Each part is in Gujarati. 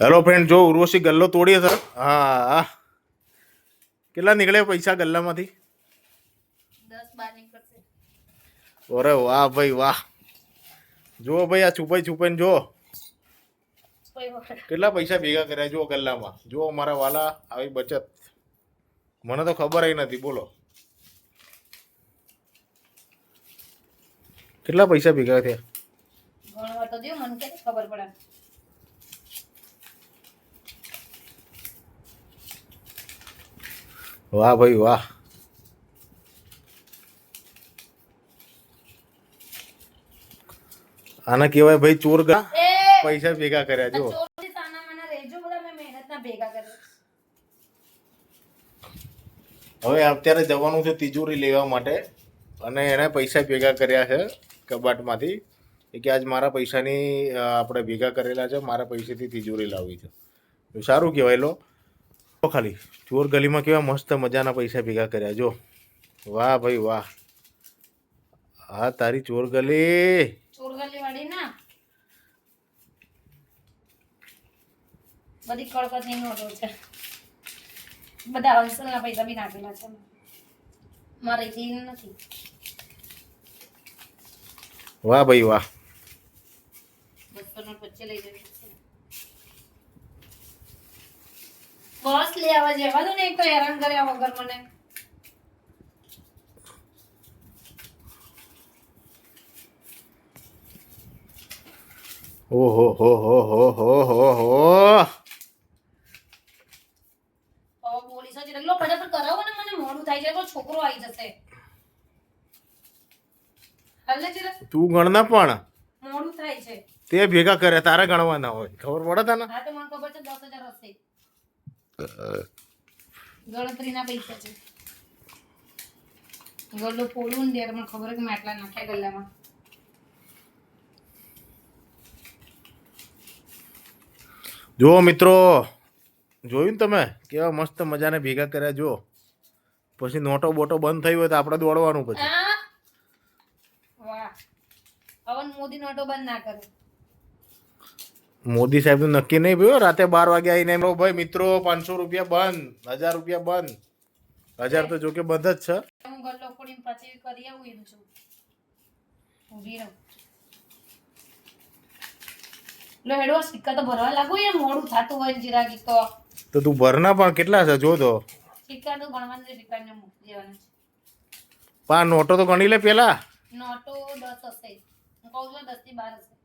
હેલો ફ્રેન્ડ જો ઉર્વશી ગલ્લો તોડીએ સર. હા કેટલા નીકળ્યા પૈસા ગલ્લામાંથી? અરે વાહ ભાઈ વાહ. જુઓ ભાઈ આ છુપાઈ છુપાઈને જુઓ. કેટલા પૈસા ભેગા કર્યા જુઓ ગલ્લામાં. જુઓ મારા વાલા આવી બચત. મને તો ખબર નથી બોલો. કેટલા પૈસા ભેગા થયા ગણવા તો દો મને કે ખબર પડે વાહ ભાઈ વાહ. આને કહેવાય ભાઈ ચોર પૈસા ભેગા કર્યા જો. હવે અત્યારે જવાનું છે તિજોરી લેવા માટે અને એણે પૈસા ભેગા કર્યા છે કબાટમાંથી. કે આજ મારા પૈસાની આપણે ભેગા કરેલા છે મારા પૈસાથી તિજોરી લાવવી છે. સારું કહેવાય લો. ખાલી ચોર ગલીમાં કેવા મસ્ત મજાના પૈસા ભેગા કર્યા જો. વાહ ભાઈ વાહ. હા તારી ચોર ગલી. ચોરગલી વાળી ના? બધી કડકતની નોટો છે. બધા હંસલના પૈસા બી નાખેલા છે. મારે એ નથી. વાહ ભાઈ વાહ. બસો નોટ વચ્ચે લઈ જવી છે બસ લે આવા જવા દો ને એક તો હેરાન કર્યા વગર મને. ઓહો હો હો હો હો હો હો હવે પોલીસો છે એટલો ફટાફટ કરાવો ને મને. મોડું થાય છે તો છોકરો આવી જશે. હાલ તું ગણના પણ. મોડું થાય છે. તે ભેગા કરે તારે ગણવાના હોય. ખબર પડે તને? હા તો મને ખબર છે દસ હજાર હશે. ગણતરીના પૈસા છે. ગલ્લો ફોડવું ને ત્યારે મને ખબર કે મેં આટલા નાખ્યા ગલ્લામાં. જુઓ મિત્રો જોયું ને તમે? કેવા મસ્ત મજાને ભેગા કર્યા જુઓ. પછી નોટો બોટો બંધ થઈ હોય તો આપણે દોડવાનું પછી. વાહ. હવે મોદી નોટો બંધ ના કરે. મોદી સાહેબનું નક્કી નહીં ભાઈ રાતે બાર વાગે આવીને એમ ભાઈ મિત્રો પાંચસો રૂપિયા બંધ હજાર રૂપિયા બંધ. હજાર તો જોકે બંધ જ છે. હું ગલ્લો ફોડીને પછી કરી આવું એમ છું. ઊભી રહું. લો હેડો સિક્કા તો ભરવા લાગુ મોડું થતું હોય તો. તો તું ભરના પણ કેટલા છે જો તો. સિક્કા તો ગણવાનું છે સિક્કાને મૂકી દેવાના છે. પા નોટો તો ગણી લે પેલા. નોટો દસ હશે. હું કહું છું દસથી બાર હશે.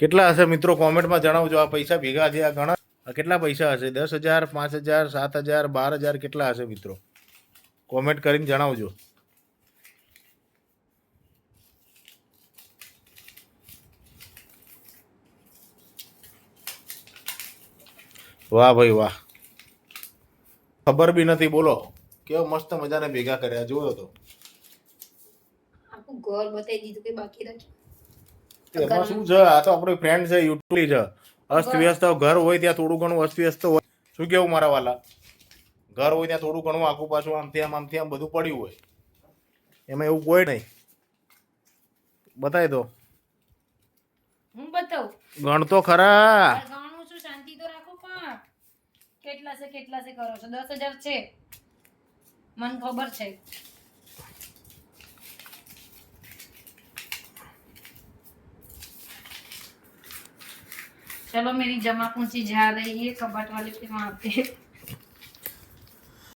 કેટલા હશે મિત્રો? કોમેન્ટમાં જણાવજો. આ પૈસા ભેગા છે, આ ઘણા. કેટલા પૈસા હશે? દસ હજાર, પાંચ હજાર, સાત હજાર, બાર હજાર કેટલા હશે મિત્રો? કોમેન્ટ કરીને જણાવજો. વાહ ભાઈ વાહ. ખબર બી નથી, બોલો. કેવો મસ્ત મજાને ભેગા કર્યા જુઓ તો. આખું ઘર બતાવી દીધું કે બાકી રાખ્યું એમાં શું છે? આ તો આપણો ફ્રેન્ડ છે યુટ્યુબ છે. અસ્ત વ્યસ્ત ઘર હોય ત્યાં થોડું ઘણું અસ્ત વ્યસ્ત હોય. શું કેવું મારા વાલા? ઘર હોય ત્યાં થોડું ઘણું આખું પાછું આમથી આમ આમથી આમ બધું પડ્યું હોય. એમાં એવું કોઈ નહીં. બતાવી દો. હું બતાવું? ગણતો ખરા. ગણું છું શાંતિ તો રાખો પણ. કેટલા છે કેટલા છે કરો છો? દસ હજાર છે. મને ખબર છે. चलो मेरी जमा पूंजी जा रही है कबाट वाले पे वहां पे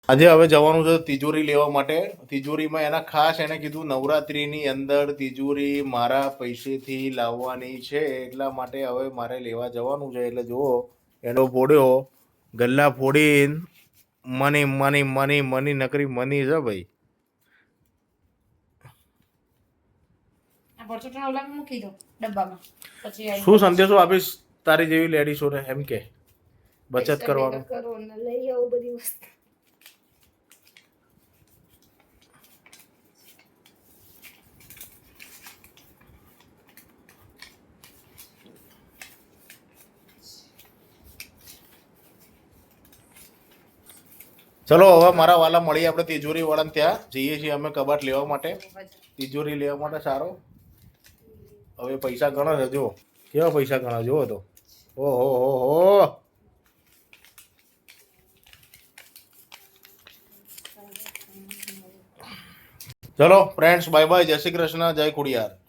આજે હવે જવાનું છે તિજોરી લેવા માટે તિજોરીમાં એના ખાસ એને કીધું નવરાત્રીની અંદર તિજોરી મારા પૈસેથી લાવવાની છે એટલા માટે હવે મારે લેવા જવાનું છે એટલે જુઓ એનો ફોડ્યો ગલ્લા ફોડીને મની મની મની મની નકરી મની છે ભાઈ આ પરચુટણ ઓલા મૂકી દો ડબ્બામાં પછી આવી શું સંદેશો આપીશ તારી જેવી લેડીઝોને એમ કે બચત કરવાનું ભેગા કરો ને લઈ આવો બધી વસ્તુ. ચલો હવે મારા વાલા મળી આપણે તિજોરી વાળાને ત્યાં. જઈએ છીએ અમે કબાટ લેવા માટે. તિજોરી લેવા માટે સારો. હવે પૈસા ગણો જો કેવા પૈસા ગણો જુઓ તો. ઓહો હો હો ચલો ફ્રેન્ડ્સ બાય બાય જય શ્રી કૃષ્ણ જય ખુડિયાર